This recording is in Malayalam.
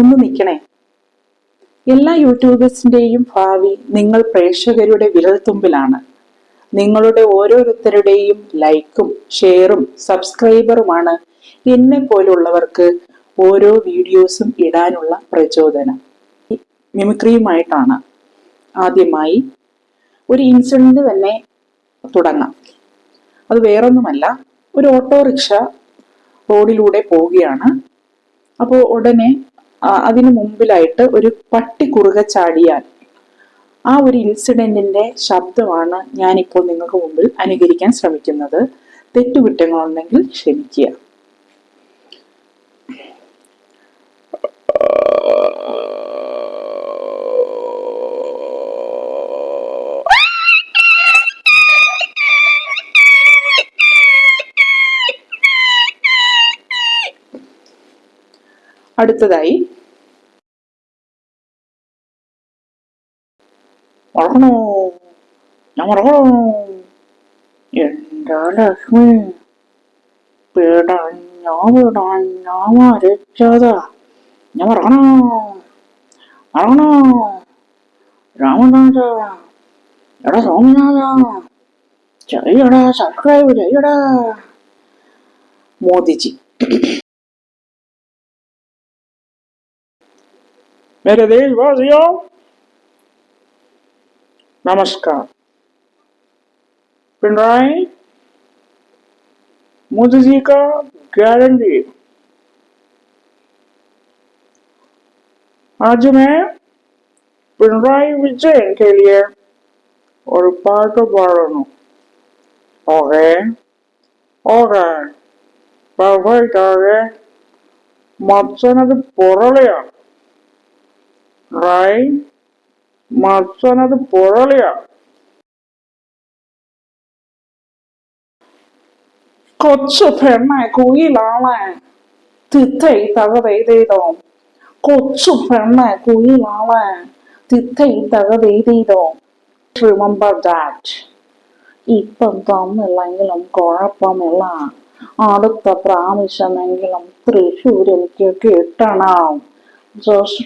ഒന്ന് നിൽക്കണേ. എല്ലാ യൂട്യൂബേഴ്സിന്റെയും ഭാവി നിങ്ങൾ പ്രേക്ഷകരുടെ വിരൽത്തുമ്പിലാണ്. നിങ്ങളുടെ ഓരോരുത്തരുടെയും ലൈക്കും ഷെയറും സബ്സ്ക്രൈബറുമാണ് എന്നെ പോലുള്ളവർക്ക് ഓരോ വീഡിയോസും ഇടാനുള്ള പ്രചോദനം. മിമിക്രിയുമായിട്ടാണ്. ആദ്യമായി ഒരു ഇൻസിഡന്റ് തന്നെ തുടങ്ങാം. അത് വേറൊന്നുമല്ല ഒരു ഓട്ടോറിക്ഷ റോഡിലൂടെ പോവുകയാണ്. അപ്പോൾ ഉടനെ അതിന് മുമ്പിലായിട്ട് ഒരു പട്ടി കുറുകെ ചാടിയാൽ. ആ ഒരു ഇൻസിഡന്റിന്റെ ശബ്ദമാണ് ഞാനിപ്പോൾ നിങ്ങൾക്ക് മുമ്പിൽ അനുകരിക്കാൻ ശ്രമിക്കുന്നത്. തെറ്റുകുറ്റങ്ങളുണ്ടെങ്കിൽ ക്ഷമിക്കുക. അടുത്തതായി. ഉറങ്ങണോ ഞാൻ ഉറങ്ങണോ എന്താ ലക്ഷ്മി പിടഞ്ഞോ പിടഞ്ഞോ മരിച്ചതാ ഞാൻ ഉറങ്ങണോ. ഉറങ്ങണോ. രാമനാഥ. എടാ സോമനാഥ ചെയ്യടാ സബ്സ്ക്രൈബ് ചെയ്യടാ. മോദിജി. मेरे देशवासियों नमस्कार पिनराई मोदी जी का गारंटी आज मैं पिनराई विजयन के लिए और पाठ पढ़ रहा हूँ okay okay perfect okay മച്ചനത് പൊറളിയാ Rai മച്ചനത് പൊറളിയാ കൊച്ചു പെണ്ണെ കുയിലാളെ തിത്തൈ തകതെയ്തോ കൊച്ചു പെണ്ണെ കുയിലാളെ തിത്തൈ തകതെയ്തോ റിമെമ്പർ ദാറ്റ് ഇപ്പം തന്നില്ലെങ്കിലും കുഴപ്പമില്ല. അടുത്ത പ്രാവശ്യമെങ്കിലും തൃശ്ശൂരിലേക്ക് കിട്ടണം. Those.